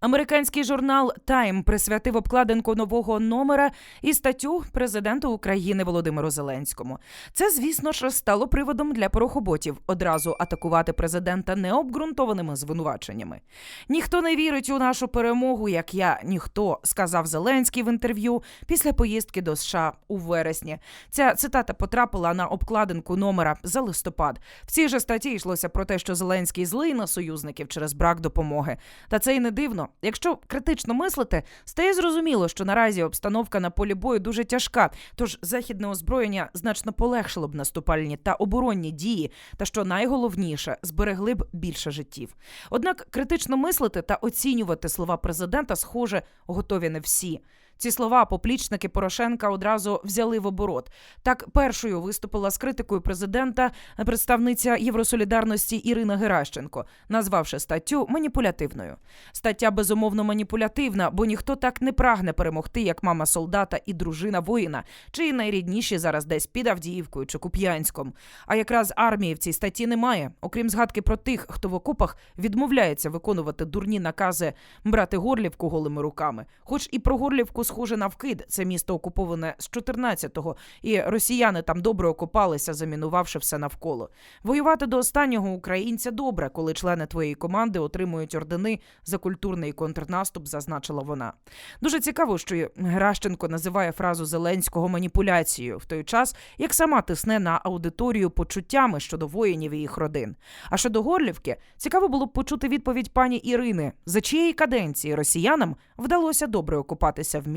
Американський журнал Time присвятив обкладинку нового номера і статтю президенту України Володимиру Зеленському. Це, звісно ж, стало приводом для порохоботів одразу атакувати президента необґрунтованими звинуваченнями. Ніхто не вірить у нашу перемогу, як я ніхто сказав Зеленський в інтерв'ю після поїздки до США у вересні. Ця цитата потрапила на обкладинку номера за листопад. В цій же статті йшлося про те, що Зеленський злий на союзників через брак допомоги. Та це й не дивно. Якщо критично мислити, стає зрозуміло, що наразі обстановка на полі бою дуже тяжка. Тож західне озброєння значно полегшило б наступальні та оборонні дії, та що найголовніше зберегли б більше життів. Однак критично мислити та оцінювати слова президента, схоже, готові не всі. Ці слова поплічники Порошенка одразу взяли в оборот. Так першою виступила з критикою президента представниця Євросолідарності Ірина Геращенко, назвавши статтю маніпулятивною. Стаття безумовно маніпулятивна, бо ніхто так не прагне перемогти, як мама солдата і дружина воїна, чиї найрідніші зараз десь під Авдіївкою чи Куп'янськом. А якраз армії в цій статті немає, окрім згадки про тих, хто в окопах відмовляється виконувати дурні накази брати Горлівку голими руками. Хоч і про Горлівку схоже на вкид, це місто окуповане з 14-го, і росіяни там добре окопалися, замінувавши все навколо. Воювати до останнього українця добре, коли члени твоєї команди отримують ордени за культурний контрнаступ, зазначила вона. Дуже цікаво, що Геращенко називає фразу Зеленського маніпуляцією в той час, як сама тисне на аудиторію почуттями щодо воїнів і їх родин. А щодо Горлівки, цікаво було б почути відповідь пані Ірини, за чиєї каденції росіянам вдалося добре окупатися в місті.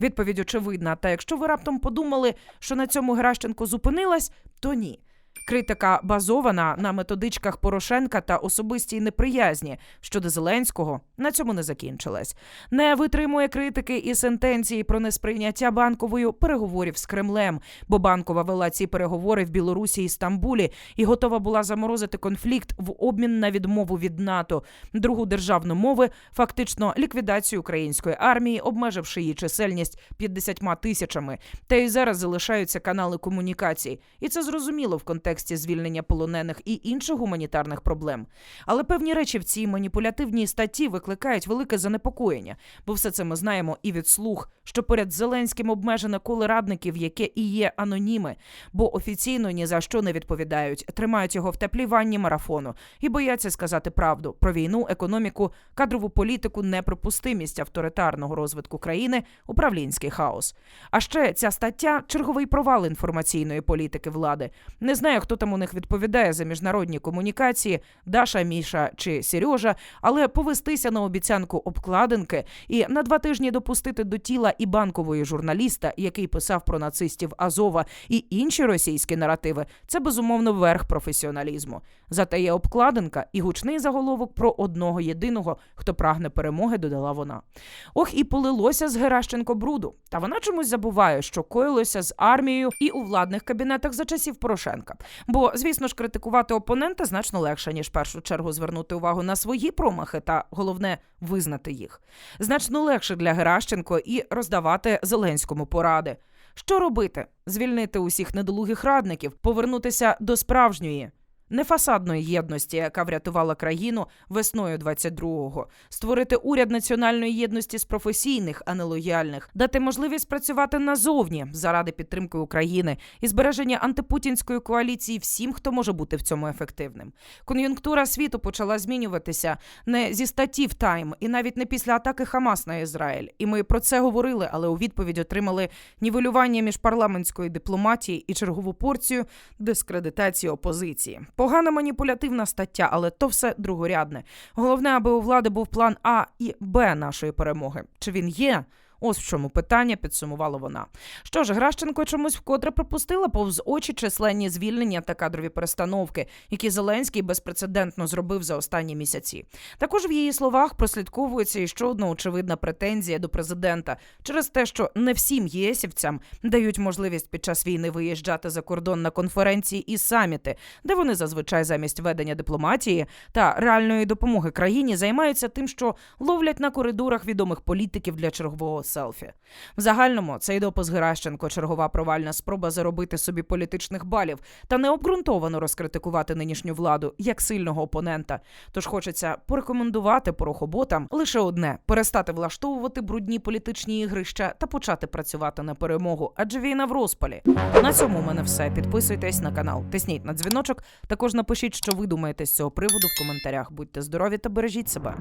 Відповідь очевидна. Та якщо ви раптом подумали, що на цьому Геращенко зупинилась, то ні. Критика базована на методичках Порошенка та особистій неприязні щодо Зеленського на цьому не закінчилась. Не витримує критики і сентенції про несприйняття банковою переговорів з Кремлем, бо банкова вела ці переговори в Білорусі і Стамбулі і готова була заморозити конфлікт в обмін на відмову від НАТО, другу державну мови, фактично ліквідацію української армії, обмеживши її чисельність 50 тисячами. Та й зараз залишаються канали комунікацій, і це зрозуміло в контексті звільнення полонених і інших гуманітарних проблем. Але певні речі в цій маніпулятивній статті викликають велике занепокоєння, бо все це ми знаємо і від слух, що поряд Зеленським обмежене коло радників, яке і є аноніми, бо офіційно ні за що не відповідають, тримають його в теплій ванні марафону і бояться сказати правду про війну, економіку, кадрову політику, неприпустимість авторитарного розвитку країни, управлінський хаос. А ще ця стаття черговий провал інформаційної політики влади. Не знаю, хто там у них відповідає за міжнародні комунікації, Даша, Міша чи Сережа, але повестися на обіцянку обкладинки і на два тижні допустити до тіла і банкової журналіста, який писав про нацистів Азова і інші російські наративи, це безумовно верх професіоналізму. Зате є обкладинка і гучний заголовок про одного єдиного, хто прагне перемоги, додала вона. Ох, і полилося з Геращенко бруду. Та вона чомусь забуває, що коїлося з армією і у владних кабінетах за часів Порошенка. Бо, звісно ж, критикувати опонента значно легше, ніж в першу чергу звернути увагу на свої промахи та головне визнати їх. Значно легше для Геращенко і роздавати Зеленському поради. Що робити? Звільнити усіх недолугих радників, повернутися до справжньої. Нефасадної єдності, яка врятувала країну весною 22-го, створити уряд національної єдності з професійних, а не лояльних, дати можливість працювати назовні заради підтримки України і збереження антипутінської коаліції всім, хто може бути в цьому ефективним. Кон'юнктура світу почала змінюватися не зі статті в Тайм і навіть не після атаки Хамас на Ізраїль. І ми про це говорили, але у відповідь отримали нівелювання міжпарламентської дипломатії і чергову порцію дискредитації опозиції. Погана маніпулятивна стаття, але то все другорядне. Головне, аби у влади був план А і Б нашої перемоги. Чи він є? Ось в чому питання підсумувала вона. Що ж, Гращенко чомусь вкотре пропустила повз очі численні звільнення та кадрові перестановки, які Зеленський безпрецедентно зробив за останні місяці. Також в її словах прослідковується і ще одна очевидна претензія до президента через те, що не всім єсівцям дають можливість під час війни виїжджати за кордон на конференції і саміти, де вони зазвичай замість ведення дипломатії та реальної допомоги країні займаються тим, що ловлять на коридорах відомих політиків для чергового селфі. В загальному цей допис Геращенко чергова провальна спроба заробити собі політичних балів та необґрунтовано розкритикувати нинішню владу як сильного опонента. Тож хочеться порекомендувати порохоботам лише одне: перестати влаштовувати брудні політичні ігрища та почати працювати на перемогу, адже війна в розпалі. На цьому у мене все. Підписуйтесь на канал, тисніть на дзвіночок. Також напишіть, що ви думаєте з цього приводу в коментарях. Будьте здорові та бережіть себе.